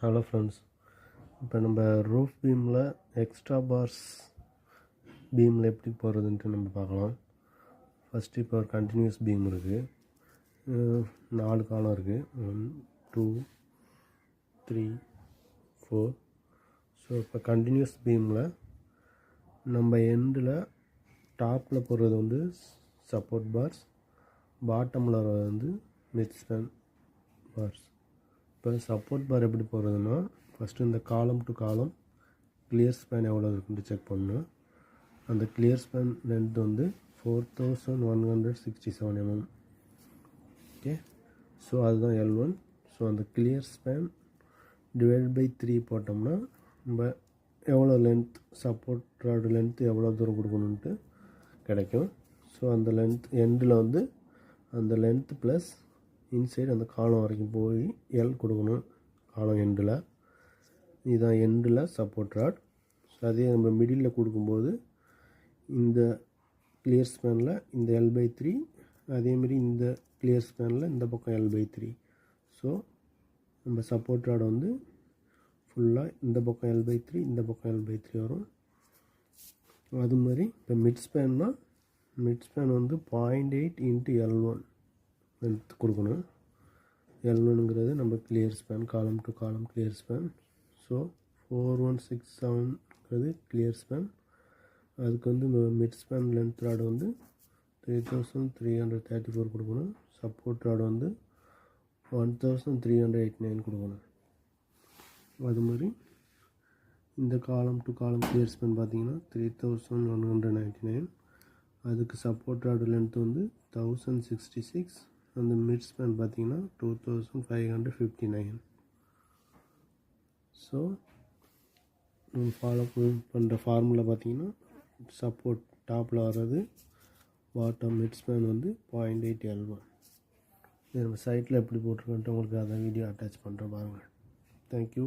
Hello friends இப்போ நம்ம roof பீமில் எக்ஸ்ட்ரா பார்ஸ் பீமில் எப்படி போடுறதுன்ட்டு நம்ம பார்க்கலாம். ஃபஸ்ட்டு இப்போ ஒரு கண்டினியூஸ் பீம் இருக்குது நாலு காலம் இருக்குது one two three four so இப்போ கண்டினியூஸ் பீமில் நம்ம எண்டில் டாப்பில் போடுறது வந்து சப்போர்ட் பார்ஸ் பாட்டமில் வந்து மிட் ஸ்பேன் பார்ஸ் இப்போ சப்போர்ட் பார் எப்படி போடுறதுன்னா ஃபஸ்ட்டு இந்த column to column clear span எவ்வளோ இருக்குன்ட்டு செக் பண்ணணும். அந்த கிளியர் ஸ்பேன் லென்த் வந்து four thousand one hundred sixty seven M M okay so அதுதான் எல் ஒன் ஸோ அந்த clear span divide by three போட்டோம்னா நம்ம எவ்வளோ லென்த் சப்போர்ட் ராடு லென்த் எவ்வளோ தூரம் கொடுக்கணுன்ட்டு கிடைக்கும். ஸோ அந்த லென்த் எண்டில் வந்து அந்த லென்த் ப்ளஸ் இன்சைடு அந்த காலம் வரைக்கும் போய் எல் கொடுக்கணும். காலம் எண்டில் இதுதான் எண்டில் சப்போர்ட் ராட் ஸோ அதே நம்ம மிடில் கொடுக்கும்போது இந்த கிளியர் ஸ்பேனில் இந்த எல் பை த்ரீ அதேமாரி இந்த கிளியர் ஸ்பேனில் இந்த பக்கம் எல் பை த்ரீ ஸோ நம்ம சப்போர்ட் ராட் வந்து ஃபுல்லாக இந்த பக்கம் எல் பை த்ரீ இந்த பக்கம் எல் பை த்ரீ வரும். அது மாதிரி இப்போ மிட் ஸ்பேன்னா மிட் ஸ்பேன் வந்து point eight into L one length கொடுக்கணும். எல் ஒன்னுங்கிறது நம்ம clear span column to column clear span so four one six செவன்ங்கிறது clear span அதுக்கு வந்து மிட் ஸ்பேன் லென்த் ராடு வந்து three thousand three hundred thirty four கொடுக்கணும். Support rod வந்து one thousand three hundred eighty nine கொடுக்கணும். அது மாதிரி இந்த column to column clear span பார்த்தீங்கன்னா three thousand one hundred ninety nine அதுக்கு சப்போர்ட் ராடு லென்த் வந்து தௌசண்ட் சிக்ஸ்டி சிக்ஸ் அந்த மிட் ஸ்பேன் பார்த்தீங்கன்னா two thousand five hundred fifty nine so follow பண்ணுற ஃபார்முலா பார்த்தீங்கன்னா சப்போர்ட் டாப்பில் வர்றது பாட்டம் மிட் ஸ்பேன் வந்து பாயிண்ட் எயிட் எல் இது நம்ம சைட்டில் எப்படி போட்டிருக்கோன்ட்டு உங்களுக்கு அதை வீடியோ அட்டாச் பண்ணுறேன் பாருங்கள் தேங்க்யூ